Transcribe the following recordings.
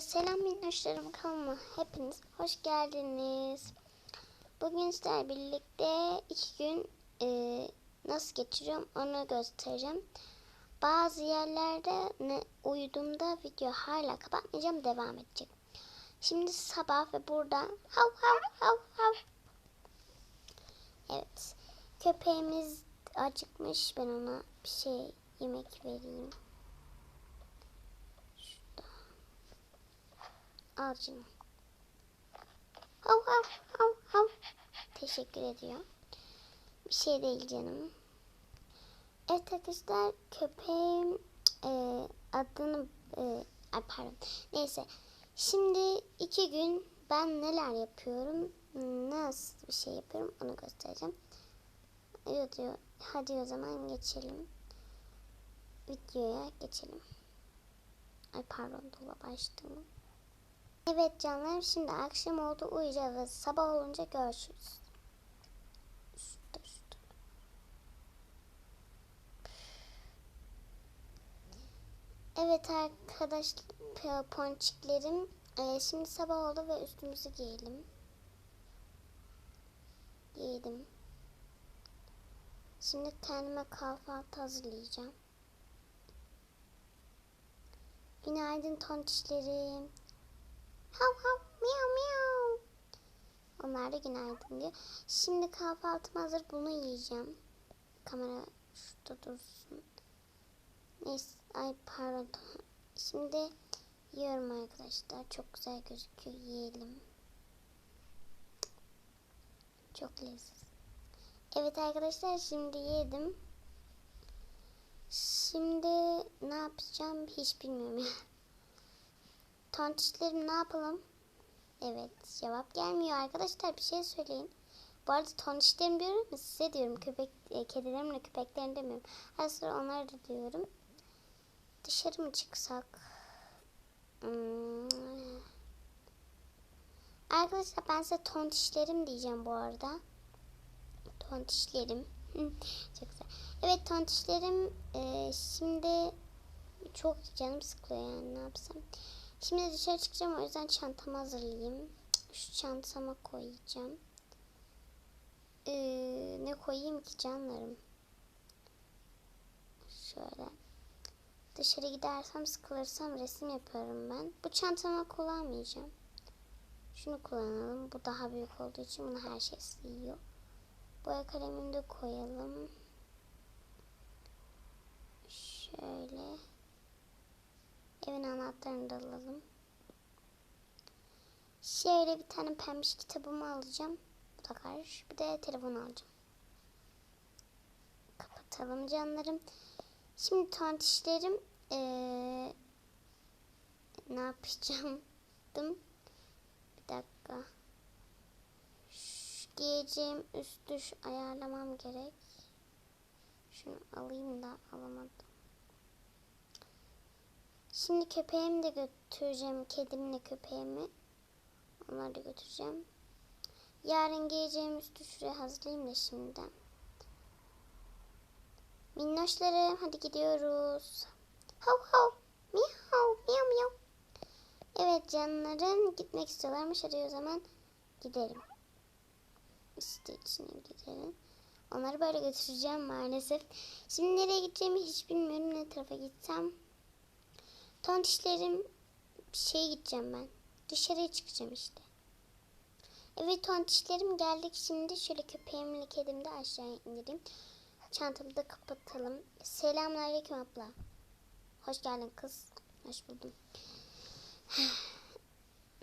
selam minnoşlarım kanalıma hepiniz hoş geldiniz. Bugün sizlerle birlikte iki gün e, nasıl geçiriyorum onu göstereceğim. Bazı yerlerde ne, uyuduğumda video hala kapatmayacağım devam edecek. Şimdi sabah ve burada hav hav hav hav. Evet köpeğimiz acıkmış ben ona bir şey yemek vereyim. Al canım. Hav hav hav hav. Teşekkür ediyor. Bir şey değil canım. Evet arkadaşlar köpeğim e, adını e, pardon. Neyse. Şimdi iki gün ben neler yapıyorum, nasıl bir şey yapıyorum onu göstereceğim. Hadi, hadi o zaman geçelim. Videoya geçelim. Ay pardon dolaba açtım. Evet canlarım şimdi akşam oldu uyuyacağız sabah olunca görüşürüz. Evet arkadaşlar ponçiklerim ee, şimdi sabah oldu ve üstümüzü giyelim. Giydim. Şimdi kendime kahvaltı hazırlayacağım. Günaydın tonçişlerim. Hav hav miyav miyav. Onlar da günaydın diyor. Şimdi kahvaltım hazır bunu yiyeceğim. Kamera şurada dursun. Neyse ay pardon. Şimdi yiyorum arkadaşlar. Çok güzel gözüküyor. Yiyelim. Çok lezzetli. Evet arkadaşlar şimdi yedim. Şimdi ne yapacağım hiç bilmiyorum. Tontişlerim ne yapalım? Evet cevap gelmiyor arkadaşlar bir şey söyleyin. Bu arada tontişlerim diyorum mu size diyorum köpek e, kedilerimle köpeklerini demiyorum. Her sıra onları da diyorum. Dışarı mı çıksak? Hmm. Arkadaşlar ben size tontişlerim diyeceğim bu arada. Tontişlerim. Çok güzel. Evet tontişlerim e, şimdi çok canım sıkılıyor yani ne yapsam. Şimdi dışarı çıkacağım o yüzden çantamı hazırlayayım. Şu çantama koyacağım. Ee, ne koyayım ki canlarım? Şöyle. Dışarı gidersem sıkılırsam resim yapıyorum ben. Bu çantama kullanmayacağım. Şunu kullanalım. Bu daha büyük olduğu için bunu her şey sığıyor. Boya kalemini de koyalım. Şöyle. Evin anahtarını da alalım. Şöyle bir tane pembiş kitabımı alacağım. Bu da karış. Bir de telefon alacağım. Kapatalım canlarım. Şimdi tontişlerim ee, ne yapacağım? Bir dakika. Şu giyeceğim üst düş ayarlamam gerek. Şunu alayım da alamadım. Şimdi köpeğimi de götüreceğim. Kedimle köpeğimi. Onları da götüreceğim. Yarın giyeceğim üstü şuraya hazırlayayım da şimdiden. Minnoşlarım hadi gidiyoruz. Hav hav. Miyav miyav miyav. Evet canlarım gitmek istiyorlarmış. Hadi o zaman gidelim. İşte içine gidelim. Onları böyle götüreceğim maalesef. Şimdi nereye gideceğimi hiç bilmiyorum. Ne tarafa gitsem. Tontişlerim şeye gideceğim ben. Dışarıya çıkacağım işte. Evet tontişlerim geldik şimdi. Şöyle köpeğimle kedimi de aşağı indireyim. Çantamı da kapatalım. Selamünaleyküm abla. Hoş geldin kız. Hoş buldum.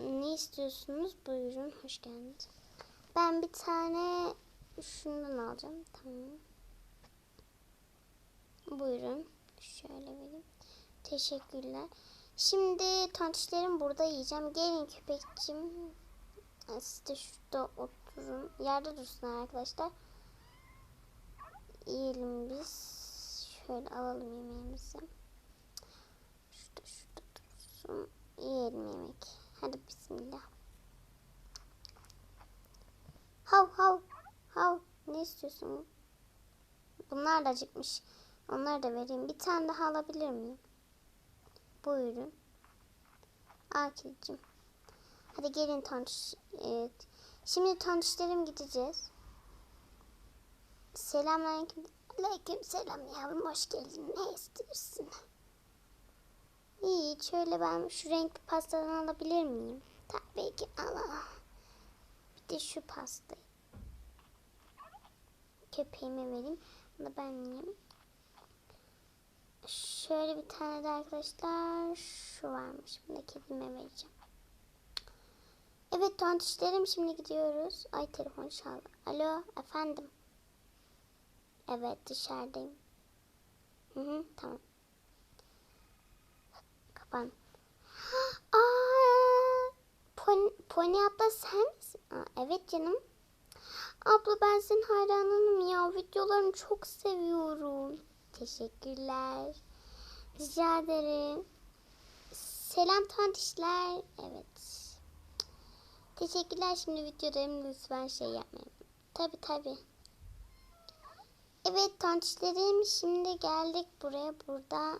ne istiyorsunuz? Buyurun. Hoş geldiniz. Ben bir tane şundan alacağım. Tamam. Buyurun. Şöyle vereyim. Teşekkürler. Şimdi tontişlerim burada yiyeceğim. Gelin köpekçim. Siz de şurada oturun. Yerde dursun arkadaşlar. Yiyelim biz. Şöyle alalım yemeğimizi. Şurada şurada dursun. Yiyelim yemek. Hadi bismillah. Hav hav hav. Ne istiyorsun? Bunlar da acıkmış. Onları da vereyim. Bir tane daha alabilir miyim? Buyurun. Al kedicim. Hadi gelin tanış. Evet. Şimdi tanıştırım gideceğiz. Selamünaleyküm. Aleyküm selam yavrum hoş geldin. Ne istiyorsun? İyi şöyle ben şu renkli pastadan alabilir miyim? Tabii ki al. Bir de şu pastayı. Köpeğime vereyim. Bunu ben yiyeyim. Şöyle bir tane de arkadaşlar şu varmış. Bunu da kedime vereceğim. Evet tontişlerim şimdi gidiyoruz. Ay telefon çaldı. Alo efendim. Evet dışarıdayım. Hı hı tamam. Kapan. Aa, Pony, Pony abla sen misin? Aa, evet canım. Abla ben senin hayranınım ya. Videolarını çok seviyorum. Teşekkürler. Rica ederim. Selam tontişler. Evet. Teşekkürler. Şimdi videolarımı lütfen şey yapmayın. Tabi tabi. Evet tontişlerim şimdi geldik buraya. Burada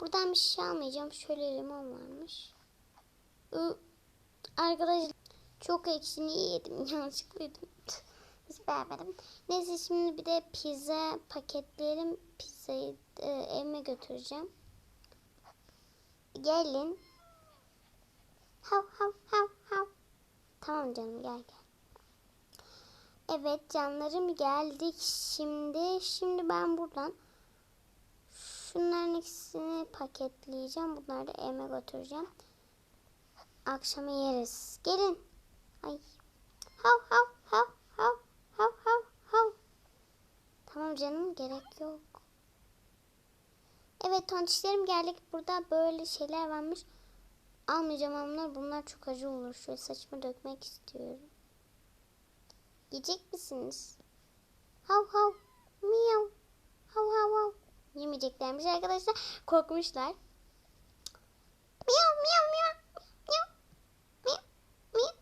buradan bir şey almayacağım. Şöyle limon varmış. Arkadaşlar çok ekşini yedim. Yanlışlıkla yedim. Hiç beğenmedim. Neyse şimdi bir de pizza paketleyelim. Pizzayı e, evime götüreceğim. Gelin. Hav hav hav hav. Tamam canım gel gel. Evet canlarım geldik şimdi. Şimdi ben buradan şunların ikisini paketleyeceğim. Bunları da evime götüreceğim. Akşama yeriz. Gelin. Ay. Hav hav hav hav hav hav hav. Tamam canım gerek yok. Evet tontişlerim geldik. Burada böyle şeyler varmış. Almayacağım onlar. Bunlar çok acı olur. Şöyle saçımı dökmek istiyorum. Yiyecek misiniz? Hav hav. Miyav. Hav hav hav. Yemeyeceklermiş arkadaşlar. Korkmuşlar. Miyav miyav miyav. Miyav. Miyav. Miyav.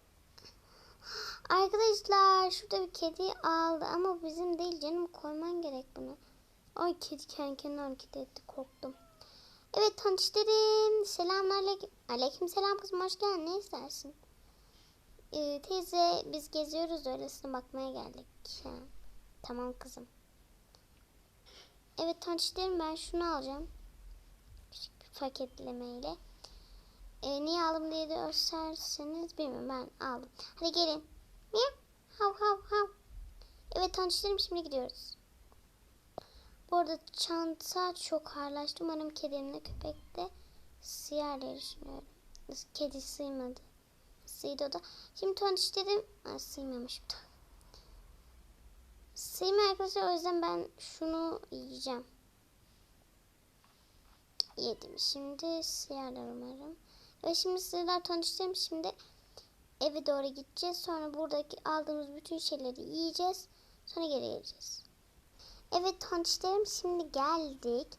Arkadaşlar şurada bir kedi aldı ama bizim değil canım koyman gerek bunu. Ay kedi kendi kendine hareket etti korktum. Evet tanıştırayım. Selamünaleyküm. Aleyküm selam kızım hoş geldin. Ne istersin? Ee, teyze biz geziyoruz öylesine bakmaya geldik. Ha. Tamam kızım. Evet tanıştırayım ben şunu alacağım. Küçük bir paketlemeyle. Ee, niye aldım diye de gösterseniz bilmiyorum ben aldım. Hadi gelin. Miyav. Hav hav hav. Evet tanıştırayım şimdi gidiyoruz. Bu arada çanta çok ağırlaştı. Umarım kedimle köpek de sıyar düşünüyorum. Kedi sığmadı. Sıydı o da. Şimdi tanıştırdım. Ay, sıymamış. Sığmıyor arkadaşlar. O yüzden ben şunu yiyeceğim. Yedim. Şimdi sıyarlar umarım. Ve şimdi sığırlar tanıştırdım. Şimdi eve doğru gideceğiz. Sonra buradaki aldığımız bütün şeyleri yiyeceğiz. Sonra geri geleceğiz. Evet tonçlarım şimdi geldik.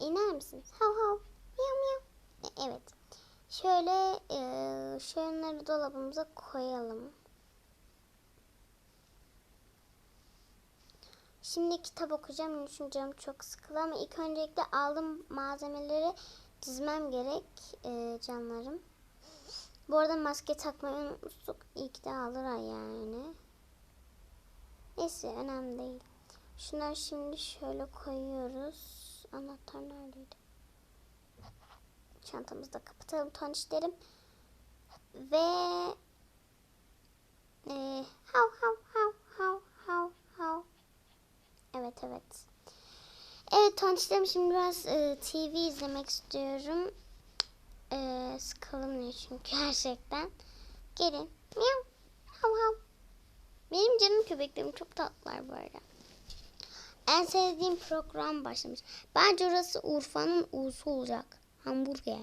İner misiniz? Hav hav. Miyav miyav. E, Evet. Şöyle e, şunları dolabımıza koyalım. Şimdi kitap okuyacağım. Canım çok sıkıldı ama ilk öncelikle aldığım malzemeleri dizmem gerek e, canlarım. Bu arada maske takmayı unuttuk. İyi ki de alırlar yani. Neyse önemli değil. Şunları şimdi şöyle koyuyoruz. Anahtar neredeydi? Çantamızı da kapatalım tanıştırım. Ve e, hav hav hav hav hav hav. Evet evet. Evet tanıştırım şimdi biraz e, TV izlemek istiyorum. E, sıkılım ne çünkü gerçekten. Gelin. Miyav. Hav hav. Benim canım köpeklerim çok tatlılar arada. En sevdiğim program başlamış. Bence orası Urfa'nın U'su olacak. Hamburger.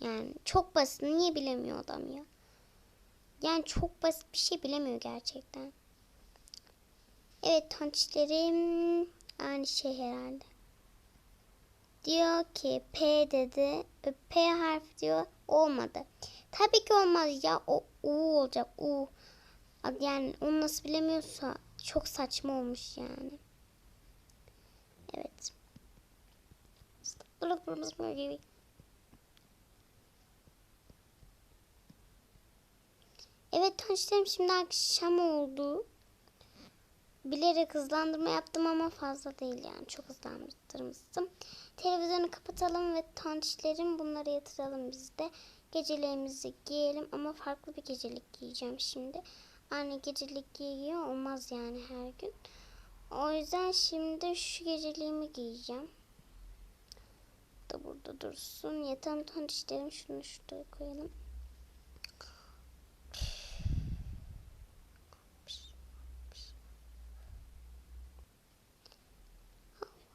Yani çok basit. Niye bilemiyor adam ya? Yani çok basit bir şey bilemiyor gerçekten. Evet tonçlerim aynı şey herhalde. Diyor ki P dedi. P harfi diyor olmadı. Tabii ki olmaz ya. O U olacak. U. Yani onu nasıl bilemiyorsa çok saçma olmuş yani. Evet. tanıştığım şimdi akşam oldu. Bilerek hızlandırma yaptım ama fazla değil yani. Çok hızlandırmıştım. Televizyonu kapatalım ve tonçlerim bunları yatıralım biz de. Geceliğimizi giyelim ama farklı bir gecelik giyeceğim şimdi. Aynı gecelik giyiyor olmaz yani her gün. O yüzden şimdi şu geceliğimi giyeceğim. Da burada dursun. Yatağım tonçlerim şunu şuraya koyalım.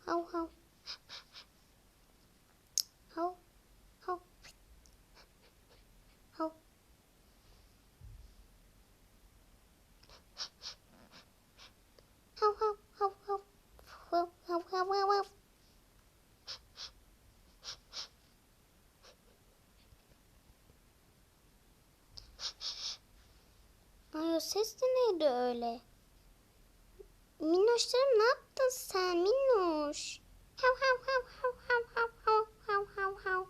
Hav hav. Hav hav. Hav. Hav hav hav hav. Hav hav hav hav hav. Ay o ses de neydi öyle? Minnoşlarım ne yaptın sen Minnoş? Hav hav hav hav hav hav hav hav hav.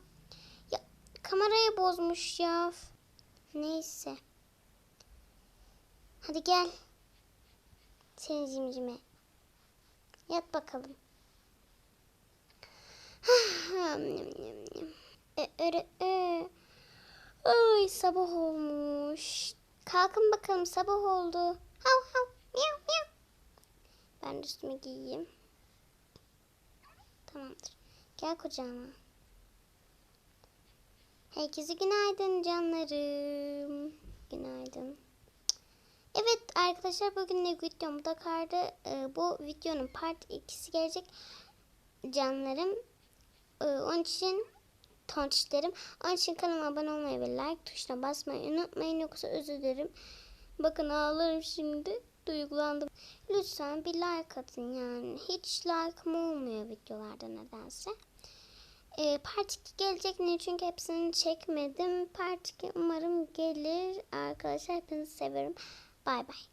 Ya kamerayı bozmuş ya. Neyse. Hadi gel. Senin cimcime. Yat bakalım. E. Ay sabah olmuş. Kalkın bakalım sabah oldu. Hav hav miyav miyav. Ben üstümü giyeyim. Tamamdır. Gel kucağıma. Herkese günaydın canlarım. Günaydın. Evet arkadaşlar bugün videom da kardı. Ee, bu videonun part 2'si gelecek. Canlarım. Ee, onun için tonçlarım. Onun için kanalıma abone olmayı ve like tuşuna basmayı unutmayın. Yoksa özür dilerim. Bakın ağlarım şimdi. Duygulandım. Lütfen bir like atın yani. Hiç like'ım olmuyor videolarda nedense. Ee, part 2 gelecek ne? Çünkü hepsini çekmedim. Part 2 umarım gelir. Arkadaşlar hepinizi severim. Bay bay.